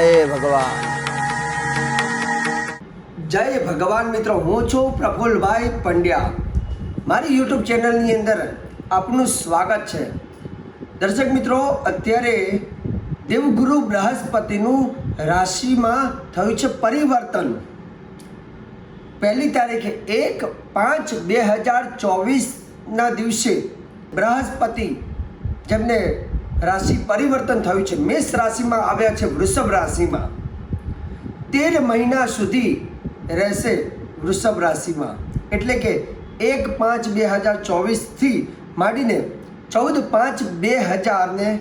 જય ભગવાન. જય ભગવાન મિત્રો, હું છું પ્રફુલભાઈ પંડ્યા. મારી યુટ્યુબ ચેનલની અંદર આપનું સ્વાગત છે. દર્શક મિત્રો, અત્યારે દેવગુરુ બૃહસ્પતિનું રાશિમાં થયું છે પરિવર્તન. પહેલી તારીખે એક પાંચ બે હજાર ચોવીસના દિવસે બૃહસ્પતિ જેમને રાશિ પરિવર્તન થયું છે. મેષ રાશિમાં આવ્યા છે વૃષભ રાશિમાં. તેર મહિના સુધી રહેશે વૃષભ રાશિમાં. એટલે કે એક પાંચ બે હજાર ચોવીસથી માંડીને ચૌદ પાંચ બે હજારને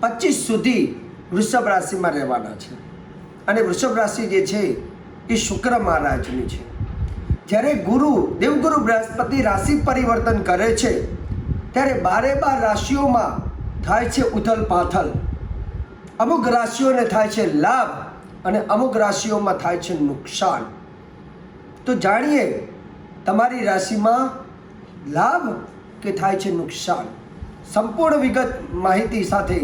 પચીસ સુધી વૃષભ રાશિમાં રહેવાના છે. અને વૃષભ રાશિ જે છે એ શુક્ર મહારાજની છે. જ્યારે ગુરુ, દેવગુરુ બૃહસ્પતિ રાશિ પરિવર્તન કરે છે, ત્યારે બારે બાર રાશિઓમાં થાય છે ઉથલ પાથલ. અમુક રાશિઓને થાય છે લાભ અને અમુક રાશિઓમાં થાય છે નુકસાન. તો જાણીએ તમારી રાશિમાં લાભ કે થાય છે નુકસાન? સંપૂર્ણ વિગત માહિતી સાથે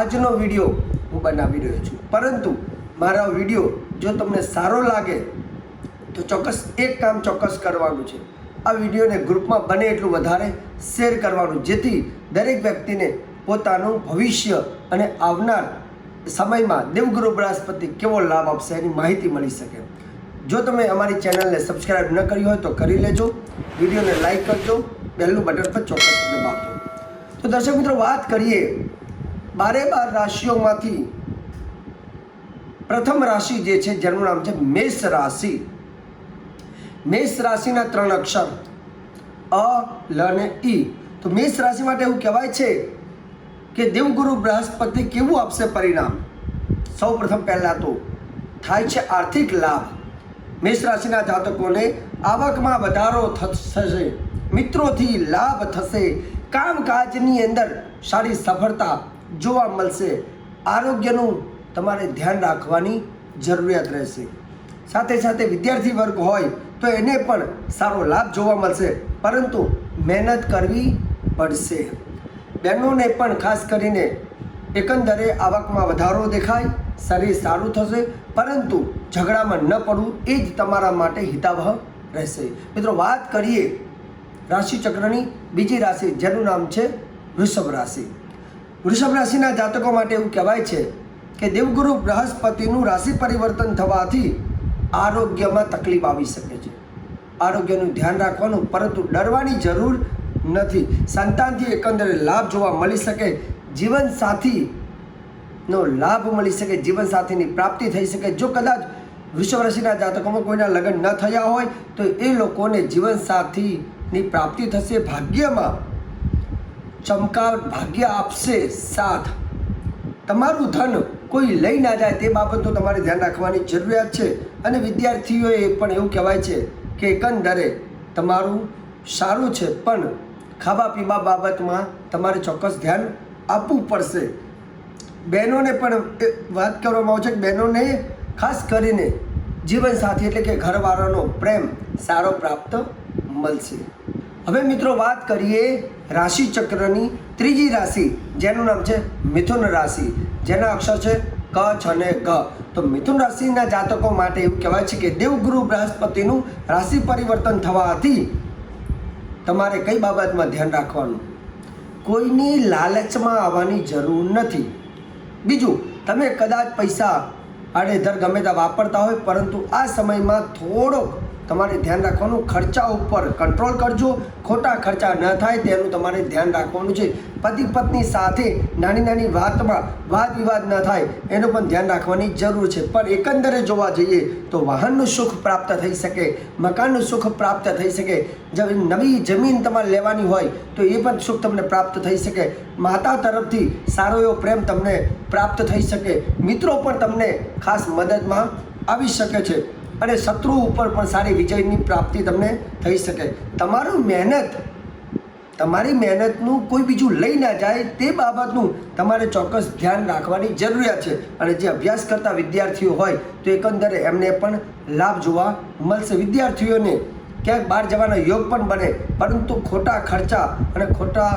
આજનો વીડિયો હું બનાવી રહ્યો છું. પરંતુ મારા વીડિયો જો તમને સારો લાગે, તો ચોક્કસ એક કામ ચોક્કસ કરવાનું છે. આ વિડીયોને ગ્રુપમાં બને એટલું વધારે શેર કરવાનું, જેથી દરેક વ્યક્તિને પોતાનું ભવિષ્ય અને આવનાર સમયમાં દેવગુરુ બૃહસ્પતિ કેવો લાભ આપશે એની માહિતી મળી શકે. જો તમે અમારી ચેનલને સબસ્ક્રાઈબ ન કરી હોય તો કરી લેજો. વિડીયોને લાઈક કરજો. પહેલું બટન પર ચોક્કસ દબાવજો. તો દર્શક મિત્રો, વાત કરીએ બારે બાર રાશિઓમાંથી પ્રથમ રાશિ જે છે, જેનું નામ છે મેષ રાશિ. મેષ રાશિના ત્રણ અક્ષર અ, લ અને ઈ. તો મેષ રાશિ માટે એવું કહેવાય છે કે દેવગુરુ બૃહસ્પતિ કેવું આપશે પરિણામ? સૌ પ્રથમ પહેલાં તો થાય છે આર્થિક લાભ. મેષ રાશિના જાતકોને આવકમાં વધારો થશે. મિત્રોથી લાભ થશે. કામકાજની અંદર સારી સફળતા જોવા મળશે. આરોગ્યનું તમારે ધ્યાન રાખવાની જરૂરિયાત રહેશે. સાથે સાથે વિદ્યાર્થી વર્ગ હોય તો એને પણ સારો લાભ જોવા મળશે. પરંતુ મહેનત કરવી પડશે. બહેનોને પણ ખાસ કરીને એકંદરે આવકમાં વધારો દેખાય, શરીર સારું થશે, પરંતુ ઝઘડામાં ન પડવું એ જ તમારા માટે હિતાવહ રહેશે. મિત્રો, વાત કરીએ રાશિચક્રની, બીજી રાશિ જેનું નામ છે વૃષભ રાશિ. વૃષભ રાશિના જાતકો માટે એવું કહેવાય છે કે દેવગુરુ બૃહસ્પતિનું રાશિ પરિવર્તન થવાથી આરોગ્યમાં તકલીફ આવી શકે છે. આરોગ્યનું ધ્યાન રાખવાનું, પરંતુ ડરવાની જરૂર નથી. સંતાનથી એકંદરે લાભ જોવા મળી શકે. જીવનસાથીનો લાભ મળી શકે, જીવનસાથીની પ્રાપ્તિ થઈ શકે. જો કદાચ રાશિના જાતકોમાં કોઈના લગ્ન ન થયા હોય, તો એ લોકોને જીવનસાથીની પ્રાપ્તિ થશે. ભાગ્યમાં ચમકાવટ ભાગ્ય આપશે સાથ. તમારું ધન કોઈ લઈ ના જાય તે બાબતનું તમારે ધ્યાન રાખવાની જરૂરિયાત છે. અને વિદ્યાર્થીઓએ પણ એવું કહેવાય છે કે એકંદરે તમારું સારું છે, પણ ખાવા પીવા બાબતમાં તમારે ચોક્કસ ધ્યાન આપવું પડશે. બહેનોને પણ વાત કરવામાં આવે છે કે બહેનોને ખાસ કરીને જીવનસાથી એટલે કે ઘરવાળાનો પ્રેમ સારો પ્રાપ્ત મળશે. હવે મિત્રો વાત કરીએ રાશિ ચક્રની ત્રીજી રાશિ, જેનું નામ છે મિથુન રાશિ. જેના અક્ષર છે ક, છ અને ગ તો મિથુન રાશિના જાતકો માટે એવું કહેવાય છે કે દેવગુરુ બૃહસ્પતિનું રાશિ પરિવર્તન થવાથી તમારે કઈ બાબતમાં ધ્યાન રાખવાનું? કોઈની લાલચમાં આવવાની જરૂર નથી. બીજું, તમે કદાચ પૈસા આડેધર ગમે ત્યાં વાપરતા હોય, પરંતુ આ સમયમાં થોડોક તમારે ધ્યાન રાખવાનું, ખર્ચા ઉપર કંટ્રોલ કરજો. ખોટા ખર્ચા ન થાય તેનું તમારે ધ્યાન રાખવાનું છે. પતિ પત્ની સાથે નાની નાની વાતમાં વાદ વિવાદ ન થાય, એનું પણ ધ્યાન રાખવાની જરૂર છે. પણ એકંદરે જોવા જઈએ તો વાહનનું સુખ પ્રાપ્ત થઈ શકે, મકાનનું સુખ પ્રાપ્ત થઈ શકે. જ્યારે નવી જમીન તમારે લેવાની હોય તો એ પણ સુખ તમને પ્રાપ્ત થઈ શકે. માતા તરફથી સારો એવો પ્રેમ તમને પ્રાપ્ત થઈ શકે. મિત્રો પણ તમને ખાસ મદદમાં આવી શકે છે. અને શત્રુ ઉપર પણ સારી વિજયની પ્રાપ્તિ તમને થઈ શકે. તમારું મહેનત, તમારી મહેનતનું કોઈ બીજું લઈ ના જાય તે બાબતનું તમારે ચોક્કસ ધ્યાન રાખવાની જરૂરિયાત છે. અને જે અભ્યાસ કરતા વિદ્યાર્થીઓ હોય તો એકંદરે એમને પણ લાભ જોવા મળશે. વિદ્યાર્થીઓને ક્યાંક બહાર જવાનો યોગ પણ બને, પરંતુ ખોટા ખર્ચા અને ખોટા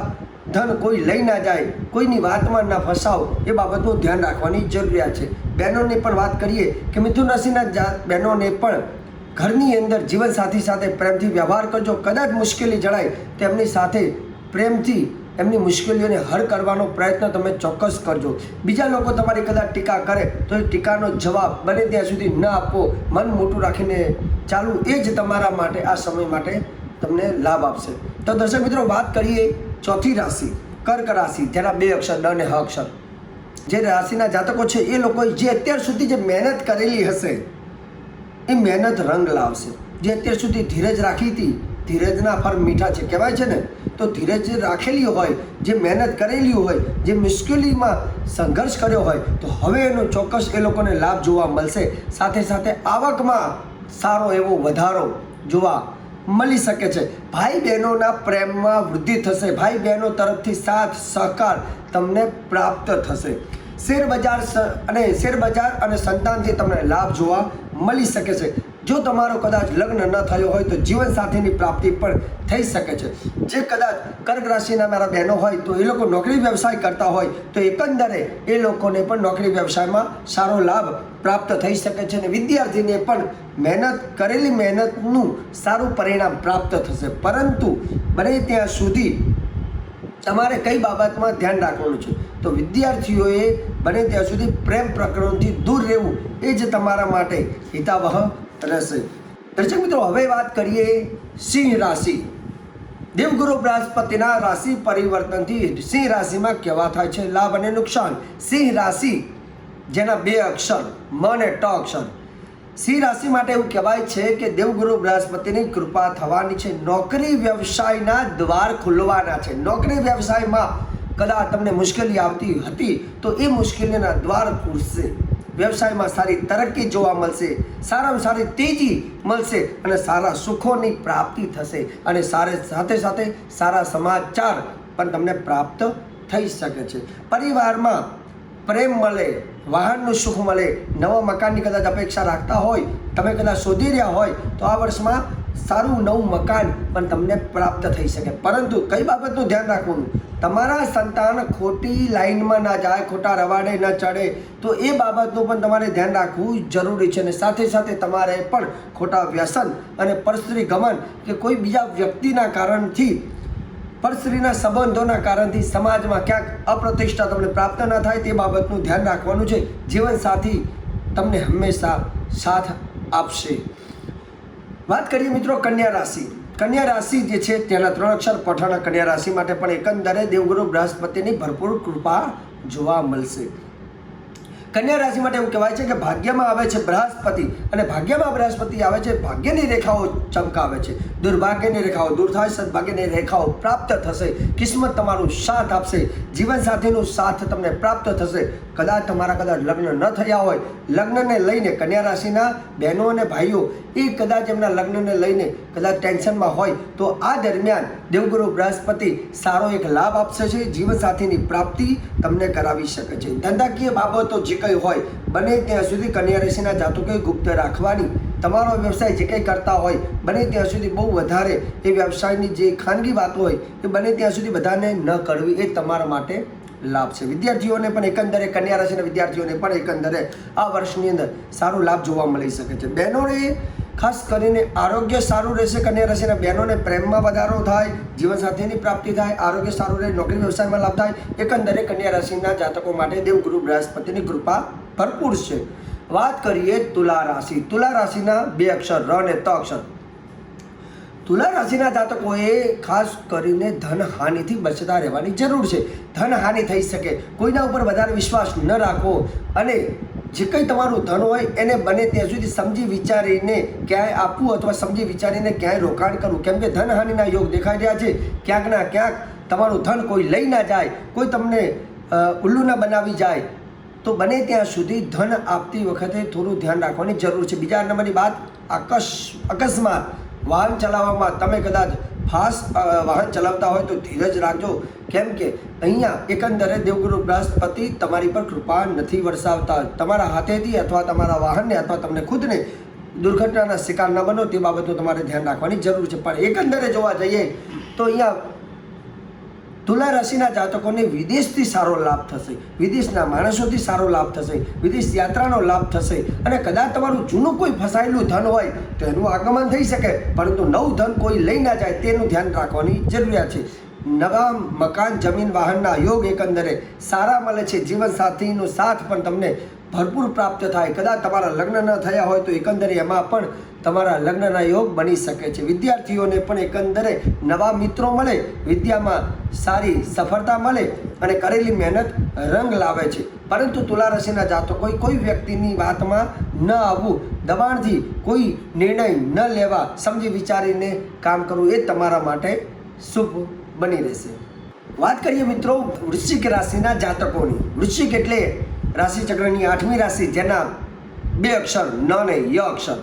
ધન કોઈ લઈ ના જાય, કોઈની વાતમાં ના ફસાવ એ બાબતનું ધ્યાન રાખવાની જરૂરિયાત છે. બહેનોની પણ વાત કરીએ કે મિથુન રાશિના જા- બહેનોને પણ ઘરની અંદર જીવનસાથી સાથે પ્રેમથી વ્યવહાર કરજો. કદાચ મુશ્કેલી જણાય, તેમની સાથે પ્રેમથી એમની મુશ્કેલીઓને હલ કરવાનો પ્રયત્ન તમે ચોક્કસ કરજો. બીજા લોકો તમારી કદાચ ટીકા કરે, તો એ ટીકાનો જવાબ બને ત્યાં સુધી ન આપવો મન મોટું રાખીને ચાલવું એ જ તમારા માટે, આ સમય માટે તમને લાભ આપશે. તો દર્શક મિત્રો, વાત કરીએ ચોથી રાશિ, કર્ક રાશિ, જેના બે અક્ષર ડ અને હ અક્ષર. જે રાશિના જાતકો છે, એ લોકો જે અત્યાર સુધી જે મહેનત કરેલી હશે, એ મહેનત રંગ લાવશે. જે અત્યાર સુધી ધીરજ રાખી હતી, ધીરજના ફળ મીઠા છે. કહેવાય છે ને, તો ધીરજ રાખેલી હોય, જે મહેનત કરેલી હોય, જે મુશ્કેલીમાં સંઘર્ષ કર્યો હોય, તો હવે એનો ચોક્કસ એ લોકોને લાભ જોવા મળશે. સાથે સાથે આવકમાં સારો એવો વધારો જોવા મળી શકે છે. ભાઈ બહેનોના પ્રેમમાં વૃદ્ધિ થશે. ભાઈ બહેનો તરફથી સાથ, સહકાર તમને પ્રાપ્ત થશે. શેર બજાર અને શેર બજાર અને સંતાનથી તમને લાભ જોવા મળી શકે છે. જો તમારો કદાચ લગ્ન ન થયો હોય તો જીવનસાથીની પ્રાપ્તિ પણ થઈ શકે છે. જે કદાચ કર્ક રાશિના મારા બહેનો હોય તો એ લોકો નોકરી વ્યવસાય કરતા હોય તો એકંદરે એ લોકોને પણ નોકરી વ્યવસાયમાં સારો લાભ પ્રાપ્ત થઈ શકે છે અને વિદ્યાર્થીને પણ મહેનત કરેલી મહેનતનું સારું પરિણામ પ્રાપ્ત થશે. પરંતુ બને ત્યાં સુધી તમારે કઈ બાબતમાં ધ્યાન રાખવાનું છે? તો વિદ્યાર્થીઓએ બને ત્યાં સુધી પ્રેમ પ્રકરણથી દૂર રહેવું એ જ તમારા માટે હિતાવહ રહેશે દર્શક મિત્રો, હવે વાત કરીએ સિંહ રાશિ. દેવગુરુ બૃહસ્પતિના રાશિ પરિવર્તનથી સિંહ રાશિમાં કેવા થાય છે? લાભ અને નુકસાન. સિંહ રાશિ, જેના બે અક્ષર મ અને ટ અક્ષર. સિંહ રાશિ માટે એવું કહેવાય છે કે દેવગુરુ બૃહસ્પતિની કૃપા થવાની છે. નોકરી વ્યવસાયના દ્વાર ખુલવાના છે. નોકરી વ્યવસાયમાં કદાચ તમને મુશ્કેલી આવતી હતી, તો એ મુશ્કેલીના દ્વાર ખુલશે. વ્યવસાયમાં સારી તરક્કી જોવા મળશે, સારામાં સારી તેજી મળશે અને સારા સુખોની પ્રાપ્તિ થશે અને સારે સાથે સાથે સારા સમાચાર પણ તમને પ્રાપ્ત થઈ શકે છે. પરિવારમાં પ્રેમ મળે, વાહનનું સુખ મળે, નવા મકાનની કદાચ અપેક્ષા રાખતા હોય, તમે કદાચ શોધી રહ્યા હોય, તો આ વર્ષમાં સારું નવું મકાન પણ તમને પ્રાપ્ત થઈ શકે. પરંતુ કઈ બાબતનું ધ્યાન રાખવાનું? તમારા સંતાન ખોટી લાઈનમાં ના જાય, ખોટા રવાડે ન ચડે, તો એ બાબતનું પણ તમારે ધ્યાન રાખવું જરૂરી છે. અને સાથે સાથે તમારે પણ ખોટા વ્યસન અને પરસ્ત્રી ગમન કે કોઈ બીજા વ્યક્તિના કારણથી, પરસ્ત્રીના સંબંધોના કારણથી સમાજમાં ક્યાંક અપ્રતિષ્ઠા તમને પ્રાપ્ત ન થાય તે બાબતનું ધ્યાન રાખવાનું છે. જીવનસાથી તમને હંમેશા સાથ આપશે. વાત કરીએ મિત્રો કન્યા રાશિ. કન્યા રાશિ જે છે તેના ત્રણ અક્ષર પઠાણ કન્યા રાશિ માટે પણ એકંદરે દેવગુરુ બૃહસ્પતિની ભરપૂર કૃપા જોવા મળશે. કન્યા રાશિ માટે એવું કહેવાય છે કે ભાગ્યમાં આવે છે બૃહસ્પતિ અને ભાગ્યમાં બૃહસ્પતિ આવે છે ભાગ્યની રેખાઓ ચમકાવે છે. દુર્ભાગ્યની રેખાઓ દૂર થાય, સદભાગ્યની રેખાઓ પ્રાપ્ત થશે. કિસ્મત તમારું સાથ આપશે. જીવનસાથીનું સાથ તમને પ્રાપ્ત થશે. કદાચ તમારા કદાચ લગ્ન ન થયા હોય, લગ્નને લઈને કન્યા રાશિના બહેનો અને ભાઈઓ, એ કદાચ એમના લગ્નને લઈને કદાચ ટેન્શનમાં હોય, તો આ દરમિયાન દેવગુરુ બૃહસ્પતિ સારો એક લાભ આપશે છે જીવનસાથીની પ્રાપ્તિ તમને કરાવી શકે છે. ધંધાકીય બાબતો જે કંઈ હોય, બને ત્યાં સુધી કન્યા રાશિના જાતકોએ ગુપ્ત રાખવાની, તમારો વ્યવસાય જે કંઈ કરતા હોય, બને ત્યાં સુધી બહુ વધારે એ વ્યવસાયની જે ખાનગી વાતો હોય, એ બને ત્યાં સુધી બધાને ન કરવી એ તમારા માટે લાભ છે. વિદ્યાર્થીઓને પણ એકંદરે, કન્યા રાશિના વિદ્યાર્થીઓને પણ એકંદરે આ વર્ષની અંદર સારો લાભ જોવા મળી શકે છે. બહેનોને ખાસ કરીને આરોગ્ય સારું રહેશે, કન્યા રાશિના બહેનોને પ્રેમમાં વધારો થાય જીવનસાથીની પ્રાપ્તિ થાય, આરોગ્ય સારું રહે, નોકરી વ્યવસાયમાં લાભ થાય, એકંદરે કન્યા રાશિના જાતકો માટે દેવગુરુ, બૃહસ્પતિની કૃપા ભરપૂર છે. વાત કરીએ તુલા રાશિ. તુલા રાશિના બે અક્ષર, ર અને ત અક્ષર. તુલા રાશિના જાતકોએ ખાસ કરીને ધન હાનિથી બચતા રહેવાની જરૂર છે. ધન હાનિ થઈ શકે, કોઈના ઉપર વધારે વિશ્વાસ ન રાખવો અને જે કંઈ તમારું ધન હોય એને બને ત્યાં સુધી સમજી વિચારીને ક્યાંય આપવું અથવા સમજી વિચારીને ક્યાંય રોકાણ કરવું. કેમ કે ધન હાનિના યોગ દેખાઈ રહ્યા છે. ક્યાંક ના ક્યાંક તમારું ધન કોઈ લઈ ના જાય, કોઈ તમને ઉલ્લુ ના બનાવી જાય, તો બને ત્યાં સુધી ધન આપતી વખતે થોડું ધ્યાન રાખવાની જરૂર છે. બીજા નંબરની વાત અકસ્માત. વાહન ચલાવવામાં તમે કદાચ ફાસ્ટ વાહન ચલાવતા હોય તો ધીરજ રાખજો. કેમ કે અહીંયા એકંદરે દેવગુરુ બૃહસ્પતિ તમારી પર કૃપા નથી વરસાવતા. તમારા હાથેથી અથવા તમારા વાહનને અથવા તમને ખુદને દુર્ઘટનાના શિકાર ન બનો તે બાબતનું તમારે ધ્યાન રાખવાની જરૂર છે. પણ એકંદરે જોવા જઈએ તો અહીંયા તુલા રાશિના જાતકોને વિદેશથી સારો લાભ થશે. વિદેશના માણસોથી સારો લાભ થશે. વિદેશ યાત્રાનો લાભ થશે. અને કદાચ તમારું જૂનું કોઈ ફસાયેલું ધન હોય, તો એનું આગમન થઈ શકે. પરંતુ નવું ધન કોઈ લઈ ના જાય તેનું ધ્યાન રાખવાની જરૂરિયાત છે. નવા મકાન, જમીન, વાહનના યોગ એકંદરે સારા મળે છે. જીવનસાથીનો સાથ પણ તમને ભરપૂર પ્રાપ્ત થાય. કદાચ તમારા લગ્ન ન થયા હોય તો એકંદરે એમાં પણ તમારા લગ્નના યોગ બની શકે છે. વિદ્યાર્થીઓને પણ એકંદરે નવા મિત્રો મળે, વિદ્યામાં સારી સફળતા મળે અને કરેલી મહેનત રંગ લાવે છે. પરંતુ તુલા રાશિના જાતો કોઈ કોઈ વ્યક્તિની વાતમાં ન આવવું, દબાણથી કોઈ નિર્ણય ન લેવા, સમજી વિચારીને કામ કરવું એ તમારા માટે શુભ બની રહેશે. વાત કરીએ મિત્રો વૃશ્ચિક રાશિના જાતકોની. વૃશ્ચિક એટલે રાશિચક્રની આઠમી રાશિ, જેના બે અક્ષર, ન ને ય અક્ષર.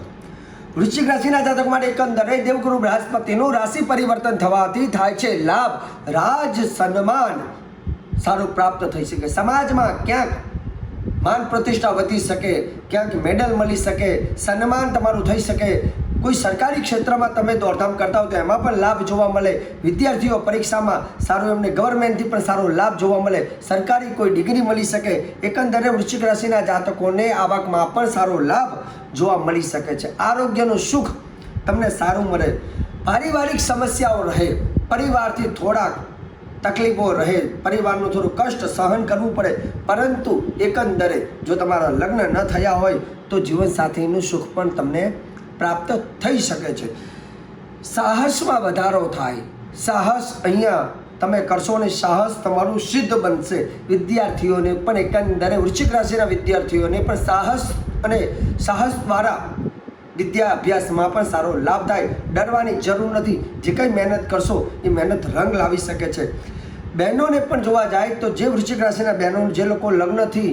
વૃશ્ચિક રાશિના જાતક માટે એકંદરે દેવગુરુ બૃહસ્પતિનું રાશિ પરિવર્તન થવાથી થાય છે લાભ. રાજ સન્માન સારું પ્રાપ્ત થઈ શકે. સમાજમાં ક્યાંક માન પ્રતિષ્ઠા વધી શકે, ક્યાંક મેડલ મળી શકે, સન્માન તમારું થઈ શકે. કોઈ સરકારી ક્ષેત્રમાં તમે દોડધામ કરતા હો તો એમાં પણ લાભ જોવા મળે. વિદ્યાર્થીઓ પરીક્ષામાં સારું, એમને ગવર્મેન્ટથી પણ સારો લાભ જોવા મળે. સરકારી કોઈ ડિગ્રી મળી શકે, એકંદરે વૃશ્ચિક રાશિના જાતકોને આવકમાં પણ સારો લાભ જોવા મળી શકે છે. આરોગ્યનું સુખ તમને સારું મળે. પારિવારિક સમસ્યાઓ રહે. પરિવારથી થોડાક તકલીફો રહે, પરિવારનું થોડું કષ્ટ સહન કરવું પડે, પરંતુ એકંદરે જો તમારા લગ્ન ન થયા હોય, તો જીવનસાથીનું સુખ પણ તમને પ્રાપ્ત થઈ શકે છે. સાહસમાં વધારો થાય. સાહસ અહીંયા તમે કરશો ને સાહસ તમારું સિદ્ધ બનશે. વિદ્યાર્થીઓને પણ એકંદરે, વૃશ્ચિક રાશિના વિદ્યાર્થીઓને પણ સાહસ અને સાહસ દ્વારા વિદ્યા અભ્યાસમાં પણ સારો લાભ થાય. ડરવાની જરૂર નથી. જે કંઈ મહેનત કરશો, એ મહેનત રંગ લાવી શકે છે. બહેનોને પણ જોવા જાય તો જે વૃશ્ચિક રાશિના બહેનો, જે લોકો લગ્નથી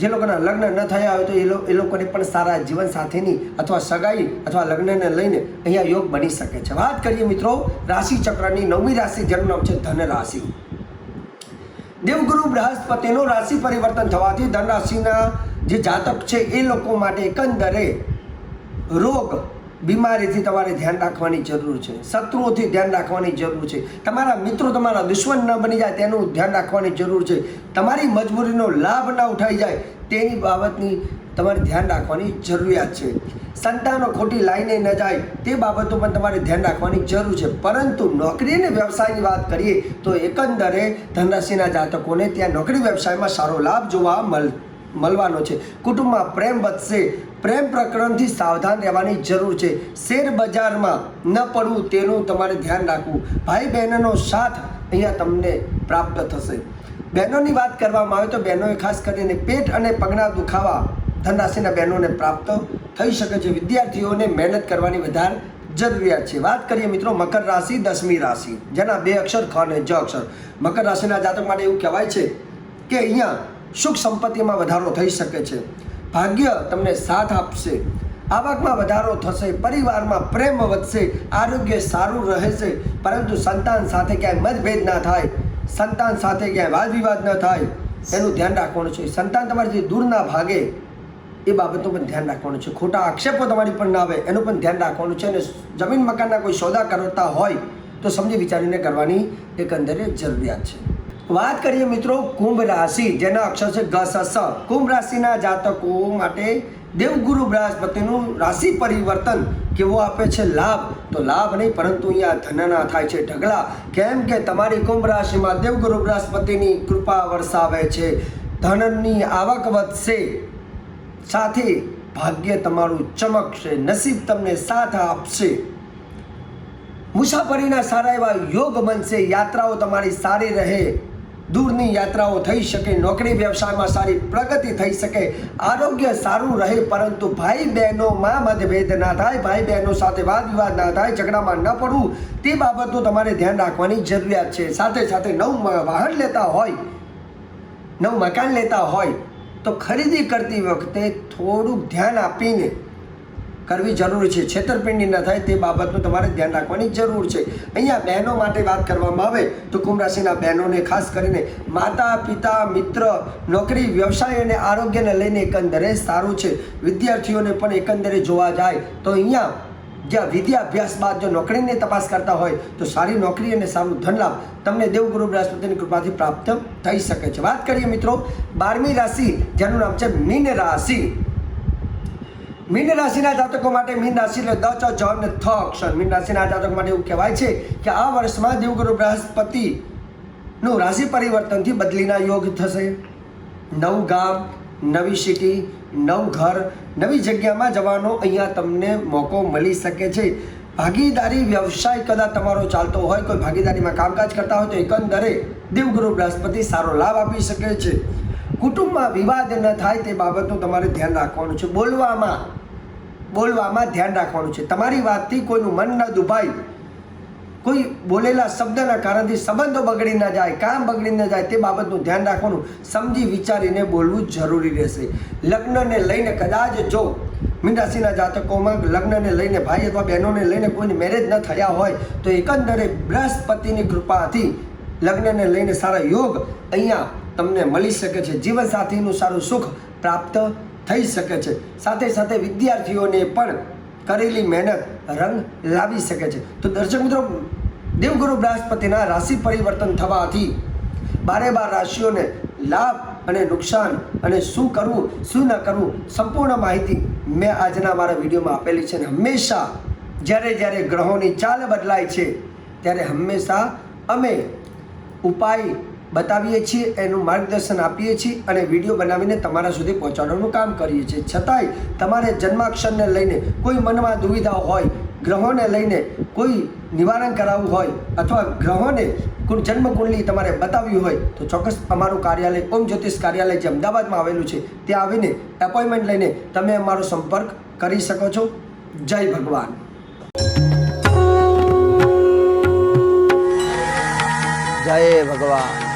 જે લોકોના લગ્ન ન થયા હોય તો એ એ લોકોને પણ સારા જીવનસાથીની અથવા સગાઈ અથવા લગ્નને લઈને અહીંયા યોગ બની શકે છે. વાત કરીએ મિત્રો રાશિ ચક્રની નવમી રાશિ જેનું છે ધન રાશિ દેવગુરુ બૃહસ્પતિનું રાશિ પરિવર્તન થવાથી ધન રાશિના જે જાતક છે એ લોકો માટે એકંદરે રોગ બીમારીથી તમારે ધ્યાન રાખવાની જરૂર છે. શત્રુઓથી ધ્યાન રાખવાની જરૂર છે. તમારા મિત્રો તમારા દુશ્મન ન બની જાય તેનું ધ્યાન રાખવાની જરૂર છે. તમારી મજબૂરીનો લાભ ન ઉઠાઈ જાય તેની બાબતની તમારે ધ્યાન રાખવાની જરૂરિયાત છે. સંતાનો ખોટી લાઈને ન જાય તે બાબતો પણ તમારે ધ્યાન રાખવાની જરૂર છે. પરંતુ નોકરી અને વ્યવસાયની વાત કરીએ તો એકંદરે ધનરાશિના જાતકોને ત્યાં નોકરી વ્યવસાયમાં સારો લાભ જોવા મળ મળવાનો છે. કુટુંબમાં પ્રેમ વધશે પ્રેમ પ્રકરણથી સાવધાન રહેવાની જરૂર છે. શેર બજારમાં ન પડવું તેનું તમારે ધ્યાન રાખવું. ભાઈ બહેનોનો સાથ અહીંયા તમને પ્રાપ્ત થશે. બહેનોની વાત કરવામાં આવે તો બહેનોએ ખાસ કરીને પેટ અને પગના દુખાવા ધનરાશિના બહેનોને પ્રાપ્ત થઈ શકે છે. વિદ્યાર્થીઓને મહેનત કરવાની વધારે જરૂરિયાત છે. વાત કરીએ મિત્રો મકર રાશિ, દસમી રાશિ. જેના બે અક્ષર ખ અને જ અક્ષર. મકર રાશિના જાતક માટે એવું કહેવાય છે કે અહીંયા સુખ સંપત્તિમાં વધારો થઈ શકે છે. ભાગ્ય તમને સાથ આપશે. આવકમાં વધારો થશે, પરિવારમાં પ્રેમ વધશે, આરોગ્ય સારું રહેશે, પરંતુ સંતાન સાથે ક્યાંય મતભેદ ના થાય, સંતાન સાથે ક્યાંય વાદ વિવાદ ન થાય, એનું ધ્યાન રાખવાનું છે. સંતાન તમારાથી દૂર ના ભાગે, એ બાબતનું પણ ધ્યાન રાખવાનું છે. ખોટા આક્ષેપો તમારી પણ ના આવે, એનું પણ ધ્યાન રાખવાનું છે. અને જમીન મકાનના કોઈ સોદા કરતા હોય, તો સમજી વિચારીને કરવાની એકંદરે જરૂરિયાત છે. વાત કરીએ મિત્રો કુંભ રાશિ, જેના અક્ષર છે ગ સ. કુંભ રાશિના જાતકો માટે દેવગુરુ બૃહસ્પતિનું રાશિ પરિવર્તન કેવો આપે છે? લાભ. તો લાભ નહીં, પરંતુ અહીંયા ધનના થાય છે ઢગલા. કેમ કે તમારી કુંભ રાશિમાં દેવગુરુ બૃહસ્પતિની કૃપા વરસાવે છે. ધનની આવક વધશે. સાથે ભાગ્ય તમારું ચમકશે. નસીબ તમને સાથ આપશે. મુસાફરીના સારા એવા યોગ બનશે. યાત્રાઓ તમારી સારી રહે. દૂરની યાત્રાઓ થઈ શકે, નોકરી વ્યવસાયમાં સારી પ્રગતિ થઈ શકે, આરોગ્ય સારું રહે, પરંતુ ભાઈ બહેનોમાં મતભેદ ના થાય ભાઈ બહેનો સાથે વાદ વિવાદ ના થાય, ઝઘડામાં ન પડવું, તે બાબતનું તમારે ધ્યાન રાખવાની જરૂરિયાત છે. સાથે સાથે નવું વાહન લેતા હોય, નવું મકાન લેતા હોય, તો ખરીદી કરતી વખતે થોડુંક ધ્યાન આપીને કરવી જરૂરી છે. છેતરપિંડી ન થાય તે બાબતનું તમારે ધ્યાન રાખવાની જરૂર છે. અહીંયા બહેનો માટે વાત કરવામાં આવે તો કુંભ રાશિના બહેનોને ખાસ કરીને માતા, પિતા, મિત્ર, નોકરી, વ્યવસાય અને આરોગ્યને લઈને એકંદરે સારું છે. વિદ્યાર્થીઓને પણ એકંદરે જોવા જાય તો અહીંયા જ્યાં વિદ્યાભ્યાસ બાદ જો નોકરીની તપાસ કરતા હોય તો સારી નોકરી અને સારું ધનલાભ તમને દેવગુરુ બૃહસ્પતિની કૃપાથી પ્રાપ્ત થઈ શકે છે. વાત કરીએ મિત્રો, બારમી રાશિ, જેનું નામ છે મીન રાશિ. મીન રાશિના જાતકો માટે મીન રાશિ એટલે દ, ચ, જ અને થ અક્ષર. મીન રાશિના જાતકો માટે એવું કહેવાય છે કે આ વર્ષમાં દેવગુરુ બૃહસ્પતિ નું રાશિ પરિવર્તનથી બદલીના યોગ થશે. નવું ગામ, નવી સિટી, નવું ઘર, નવી જગ્યામાં જવાનો અહીંયા તમને મોકો મળી શકે છે. ભાગીદારી, વ્યવસાય કદાચ તમારો ચાલતો હોય, કોઈ ભાગીદારીમાં કામકાજ કરતા હોય તો એકંદરે દેવગુરુ બૃહસ્પતિ સારો લાભ આપી શકે છે. કુટુંબમાં વિવાદ ન થાય તે બાબતનું તમારે ધ્યાન રાખવાનું છે. બોલવામાં બોલવામાં ધ્યાન રાખવાનું છે. તમારી વાતથી કોઈનું મન ન દુભાય. કોઈ બોલેલા શબ્દના કારણથી સંબંધો બગડી ન જાય, કામ બગડી ન જાય તે બાબતનું ધ્યાન રાખવાનું, સમજી વિચારીને બોલવું જરૂરી રહેશે. લગ્નને લઈને કદાચ જો મીન જાતકોમાં લગ્નને લઈને ભાઈ અથવા બહેનોને લઈને કોઈને મેરેજ ન થયા હોય, તો એકંદરે બૃહસ્પતિની કૃપાથી લગ્નને લઈને સારા યોગ અહીંયા તમને મળી શકે છે. જીવનસાથીનું સારું સુખ પ્રાપ્ત થઈ શકે છે. સાથે સાથે વિદ્યાર્થીઓને પણ કરેલી મહેનત રંગ લાવી શકે છે. તો દર્શક મિત્રો, દેવગુરુ બૃહસ્પતિના રાશિ પરિવર્તન થવાથી બારે બાર રાશિઓને લાભ અને નુકસાન અને શું કરવું, શું ન કરવું, સંપૂર્ણ માહિતી મેં આજના મારા વિડીયોમાં આપેલી છે અને હંમેશા જ્યારે જ્યારે ગ્રહોની ચાલ બદલાય છે, ત્યારે હંમેશા અમે ઉપાય બતાવીએ છીએ, એનું માર્ગદર્શન આપીએ છીએ અને વીડિયો બનાવીને તમારા સુધી પહોંચાડવાનું કામ કરીએ છીએ. છતાંય તમારે જન્માક્ષરને લઈને કોઈ મનમાં દુવિધા હોય, ગ્રહોને લઈને કોઈ નિવારણ કરાવવું હોય અથવા ગ્રહોને જન્મકુંડલી જન્મ તમારે બતાવવી હોય, તો ચોક્કસ અમારું કાર્યાલય, ઓમ જ્યોતિષ કાર્યાલય જે અમદાવાદમાં આવેલું છે, ત્યાં આવીને એપોઇન્ટમેન્ટ લઈને તમે અમારો સંપર્ક કરી શકો છો. જય ભગવાન. જય ભગવાન.